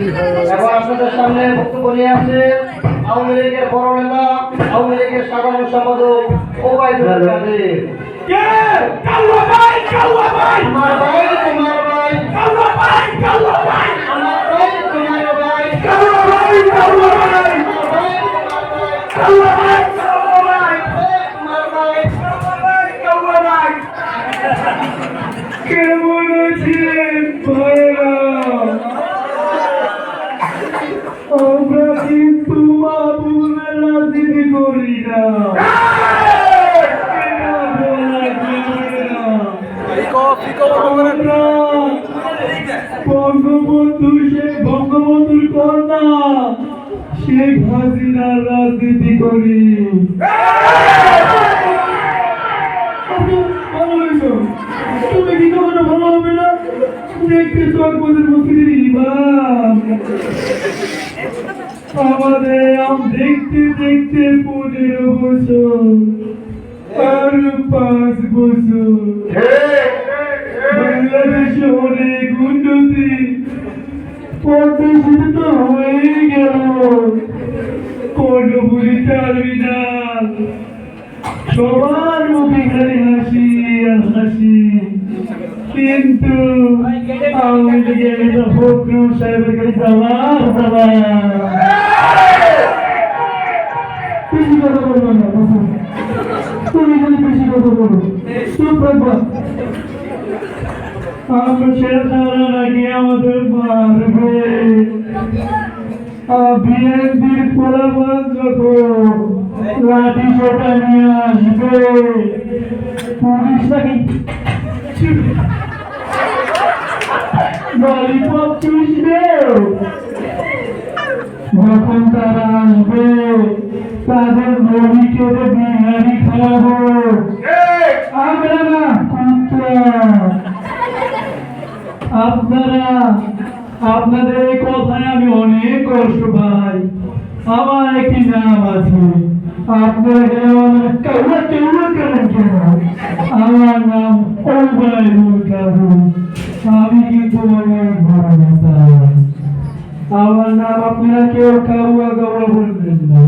এখন আপনাদের সামনে বক্তব্য নিয়ে আসছে আওয়ামী লীগের বড় নেতা আওয়ামী লীগের সাধারণ সম্পাদক ওবায়দুল কাদের। কে? কাল্লা ভাই কাল্লা ভাই আমার ভাই তোমার ভাই কাল্লা ভাই কাল্লা ভাই আমার ভাই তোমার ভাই কাল্লা ভাই কাল্লা ভাই আমার ভাই তোমার ভাই কাল্লা ভাই কাল্লা ভাই তোমার ভাই কাল্লা ভাই কাল্লা ভাই কেমন আছেন ভাইরা আমরা কিন্তু মাহবুবের রাজনীতি করি না এটা বলা যাবে না। আমরা বঙ্গবন্ধু শেখ বঙ্গবন্ধুর কন্যা শেখ হাসিনার রাজনীতি করি। তুমি কি কখনো ভালো হবে না? দেখতে চকমদের মসজিদের ইমাম। আমাদের আম দেখতে দেখতে পনেরো বছর আর পাঁচ বছর। বাংলাদেশে অনেক উন্নতি। পদ্মা তো হয়ে গেল। কর্ণপুরি টার্মিনাল সবার মুখে খালি হাসি আর হাসি। কিন্তু আওয়ামী লীগের নেতা ফখরুল সাহেবের কাছে যাওয়ার বেশি কথা বলব তুমি কথা বলো। আমরা ছেড়ে তারা নাকি আমাদের মারবে? বিএনপির ফলাফল যখন লাঠি সোটা নিয়ে আসবে পুলিশ নাকি ললিপপ চুষবে? যখন তারা আসবে তাদের নদী কেটে বিহারি খাওয়াবো। আমরা না আপনারা, আপনাদের এই কথায় আমি অনেক কষ্ট পাই। আমার একটি নাম আছে, আপনারা আপনারা কেউ বলবেন না।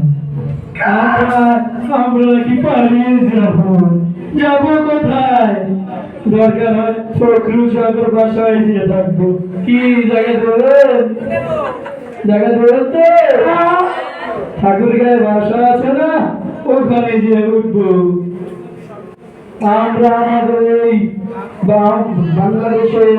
আমরা কি পালিয়ে যাব? যাব দরকার হয় থাকব। কি জায়গা ধরেন? জায়গা ধরেন তো। ঠাকুর গায়ে বাসা আছে না? ওখানে গিয়ে উঠবো। আমরা আমাদের এই বাংলাদেশের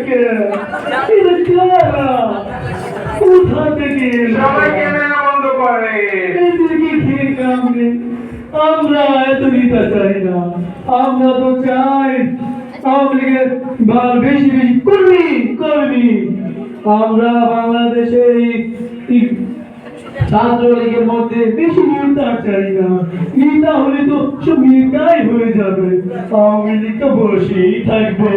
এটা কারা কোথা থেকে বন্ধ করে। আমরা এত নিতে চাই না। আমরা তো চাই আওয়ামী লীগের বেশি বেশি কর্মী কর্মী। আমরা বাংলাদেশে ছাত্রলীগের মধ্যে বেশি নেতা চাই না। নেতা হলে তো সব নেতাই হয়ে যাবে। আওয়ামী লীগ তো বসেই থাকবে।